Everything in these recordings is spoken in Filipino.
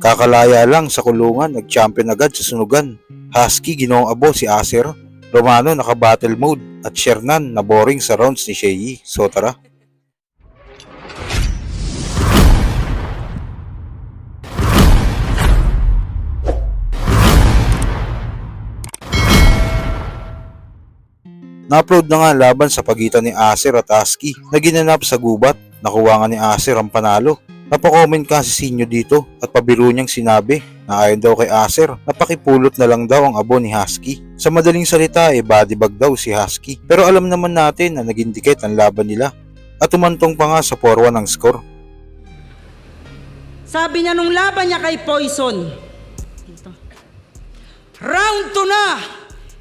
Kakalaya lang sa kulungan, nag-champion agad sa sunugan. Husky ginawang abo si Acer. Romano naka-battle mode at Shernan na boring sa rounds ni Shei. So tara. Na-upload na nga laban sa pagitan ni Acer at Husky na ginanap sa gubat. Nakuha nga ni Acer ang panalo. Napakomment kasi si Sinyo dito at pabiro niyang sinabi na ayon daw kay Acer na pakipulot na lang daw ang abo ni Husky. Sa madaling salita eh bodybag daw si Husky. Pero alam naman natin na naging dikit ang laban nila at umantong pa nga sa 4-1 ang score. Sabi niya nung laban niya kay Poison. Dito. Round 2 na!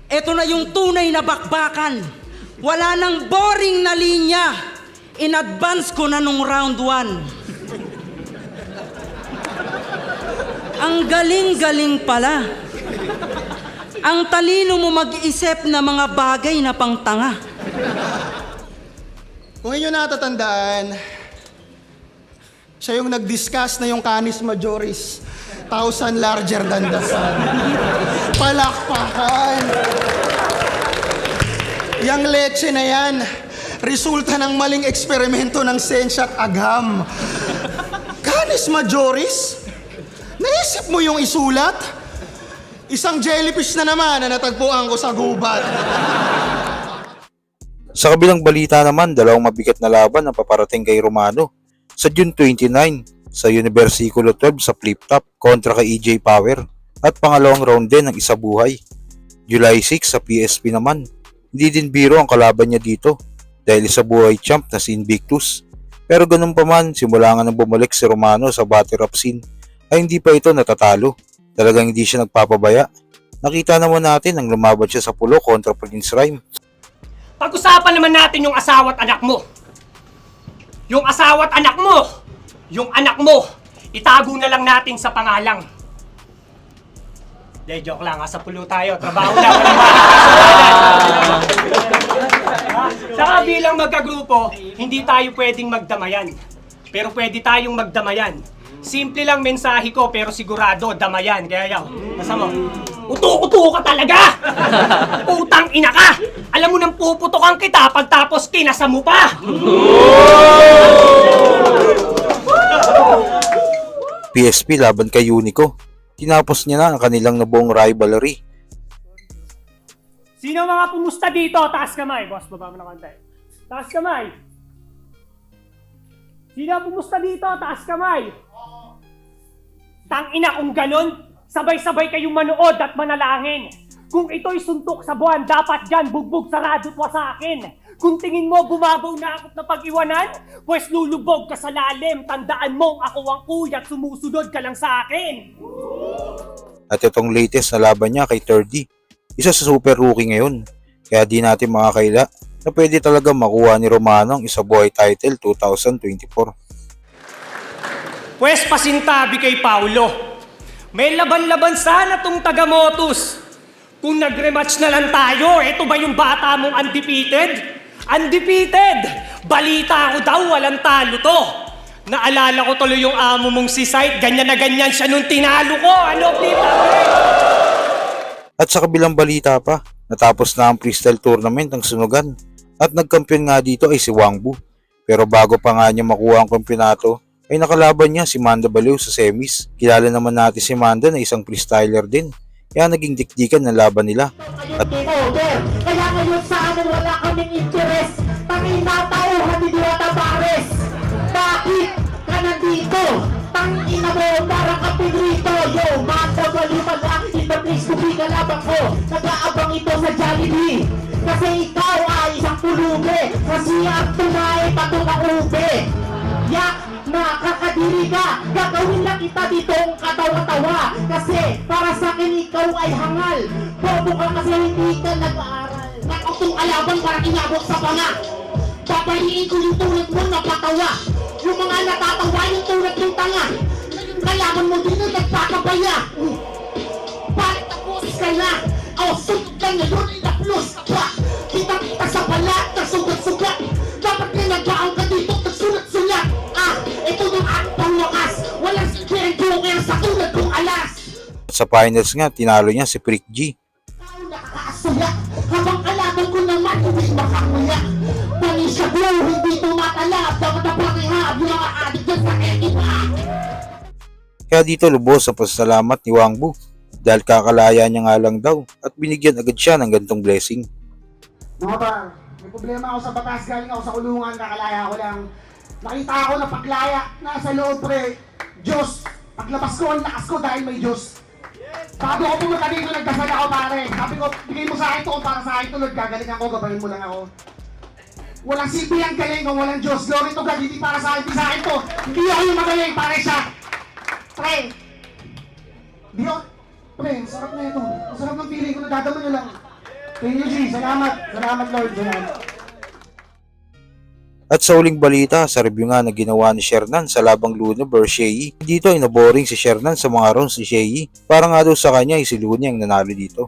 Ito na yung tunay na bakbakan. Wala nang boring na linya. In advance ko na nung round 1. Ang galing-galing pala. Ang talino mo mag-isip na mga bagay na pangtanga. Kung inyo natatandaan, siya yung nag-discuss na yung canis majoris, thousand larger than the sun. Palakpakan! Yang leche na yan, resulta ng maling eksperimento ng Sensha at Agham. Canis majoris? Naisip mo yung isulat? Isang jellyfish na naman na natagpuan ko sa gubat. Sa kabilang balita naman, dalawang mabigat na laban ang paparating kay Romano. Sa June 29, sa Universiculo 12 sa Flip Top kontra kay EJ Power. At pangalawang round din ng isa buhay. July 6 sa PSP naman. Hindi din biro ang kalaban niya dito dahil sa buhay champ na si Invictus. Pero ganun pa man, simula nga nang bumalik si Romano sa battle rap scene ay hindi pa ito natatalo. Talagang hindi siya nagpapabaya. Nakita naman natin nang lumaban siya sa pulo kontra Prince Rhyme Pag-usapan naman natin yung asawa at anak mo. Yung asawa at anak mo, yung anak mo, itago na lang natin sa pangalang. De, joke lang, sa pulo tayo, trabaho Ha? Saka bilang magkagrupo, hindi tayo pwedeng magdamayan. Pero pwede tayong magdamayan. Simple lang mensahe ko, pero sigurado, damayan. Kaya yaw, basta mo. Uto-uto ka talaga! Utang ina ka! Alam mo nang puputokan kita pagtapos kinasa mo pa! PSP laban kay Unico. Tinapos niya na ang kanilang nabuong rivalry. Sino mga pumusta dito? Taas kamay. Boss, baba mo na konti. Taas kamay. Sino pumusta dito? Taas kamay. Tangina kung ganun, sabay-sabay kayong manood at manalangin. Kung ito'y suntok sa buwan, dapat dyan bugbog sarado wa sa akin. Kung tingin mo bumabaw na akot na pag-iwanan, pues lulubog ka sa lalim. Tandaan mong ako ang kuya at sumusunod ka lang sa akin. At itong latest na laban niya kay 30. Isa sa super rookie ngayon. Kaya di natin makakaila na pwede talaga makuha ni Romano ang isa buhay title 2024. Pwes pasintabi kay Paulo. May laban-laban sana tong taga-motus. Kung nag-rematch na lang tayo, eto ba yung bata mong undefeated? Undefeated! Balita ko daw, walang talo to. Naalala ko tuloy yung amo mong si Sight, ganyan na ganyan siya nung tinalo ko. Ano, Tita? At sa kabilang balita pa, natapos na ang freestyle tournament ng sunugan. At nagkampiyon nga dito ay si Wangbu. Pero bago pa nga niya makuha ang kampiyonato, ay nakalaban niya si Manda Baliw sa semis. Kilala naman natin si Manda na isang freestyler din. Kaya naging dikdikan ng laban nila. At. Kaya ngayon sa amin wala kaming na tauhan ni Diwata Pares. Bakit ka nandito? Tangin na mo para ka pinrito. Yo, mata balibag ang in the place to be kalabang ko. Nag-aabang ito sa Jollibee. Kasi ikaw ay isang pulubi. Kasi ang tunay pato ka ube. Yak, nakakadiri ka Gagawin lang kita ditong katawa-tawa. Kasi para sa akin ikaw ay hangal. Bobo ka kasi hindi ka nag-aaral. Nakatong alabang para inabot sa banga. Babayiin ko yung tulad mo na patawa Yung mga natatawa yung tulad ng tanga. Kayaman mo dito nagpapabaya Bakit tapos ka na? O, sunod ka ngayon, inaplos ka pa. Kita-kita sa balat, Dapat na nagbaon ka dito, Sa finals nga, tinalo niya si Prick G. Nakakaasaya Habang kalaban ko naman hindi makakuya Panisya blow hindi tumatalab Dapat na pakihab yung mga adik dyan sa ekipa Kaya dito lubos ang pasasalamat ni Wang Bu dahil kakalaya niya nga lang daw at binigyan agad siya ng gantong blessing. Mga par, may problema ako sa batas, galing ako sa kulungan, kakalaya ko lang. Nakita ako na paglaya, nasa loob pre, Diyos. Paglabas ko, ang lakas ko dahil may Diyos. Bago ako pumunta dito, nagdasal ako pare. Sabi ko, bigay mo sa akin to para sa akin to, Lord, gagaling ako, gabayin mo lang ako. Walang silbi ang galing kung walang Diyos. Glory to God, hindi para sa akin, sa akin to. Hindi ako yung magaling, pare siya. Pre, di ako, pre, sarap na ito. Ang sarap ng feeling ko, nadadama nyo lang. Thank you, G. Salamat. Salamat, Lord. Salamat. At sa uling balita, sa review nga na ginawa ni Shernan sa labang Luna vs. Shea, dito ay naboring si Shernan sa mga rounds ni Shea. Para nga daw sa kanya ay si Luna ang nanalo dito.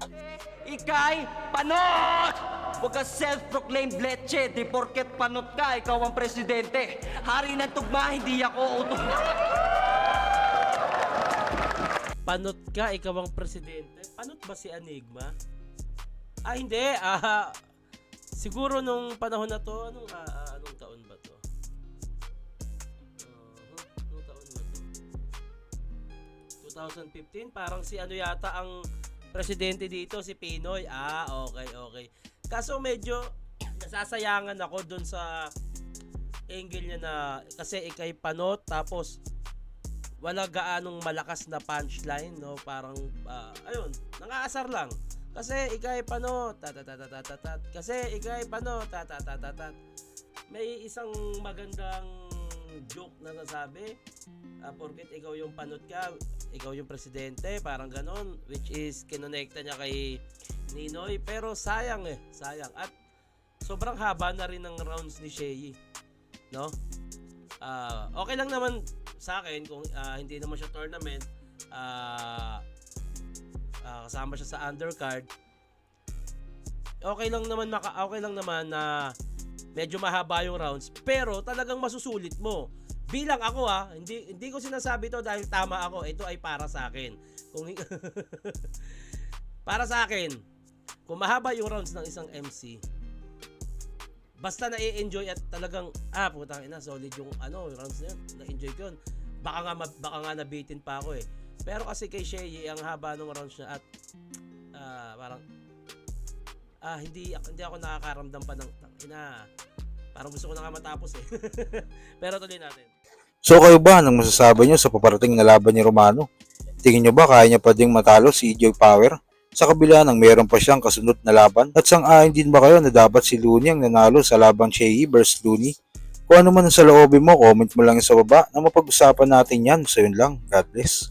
Ikay, panot! Huwag ka self-proclaimed leche, di porket panot ka, ikaw ang presidente. Hari ng tugma, hindi ako utos. Panot ka, ikaw ang presidente. Panot ba si Enigma? Ah, hindi. Ah, siguro nung panahon na to, anong, ah, 2015, parang si ano yata ang presidente dito, si Pinoy. Ah, okay, okay. Kaso medyo nasasayangan ako dun sa angle niya na kasi ikay panot tapos wala gaanong malakas na punchline, no? Parang, ah, ayun, nangaasar lang. Kasi ikay pano, tatatatatat. Kasi ikay pano, tatatatatat. May isang magandang joke na nasabi, ah, porket ikaw yung panot ka, ikaw yung presidente, parang ganon, which is kinonekta niya kay Ninoy. Pero sayang eh, sayang. At sobrang haba na rin ng rounds ni Shea, no? Ah, okay lang naman sa akin kung ah, hindi naman siya tournament ah ah, kasama siya sa undercard okay lang naman maka okay lang naman na medyo mahaba yung rounds pero talagang masusulit mo. Bilang ako ha hindi hindi ko sinasabi to dahil tama ako. Ito ay para sa akin. Kung para sa akin kung mahaba yung rounds ng isang MC basta na-enjoy at talagang ah putang ina solid yung ano rounds na yun. Na-enjoy ko yun. Baka nga baka nga nabitin pa ako eh. Pero kasi kay Shea ang haba ng rounds niya at ah parang ah hindi hindi ako nakakaramdam pa ng ina parang gusto ko na nga matapos eh pero tuloy natin So kayo ba, anong masasabi nyo sa paparating na laban ni Romano? Tingin nyo ba kaya niya pa ding matalo si EJ Power? Sa kabila ng meron pa siyang kasunod na laban? At sang-ayon din ba kayo na dapat si Looney ang nanalo sa labang Shea vs. Looney? Kung ano man ang sa loobin mo, comment mo lang sa baba na mapag-usapan natin yan. So yun lang, God bless.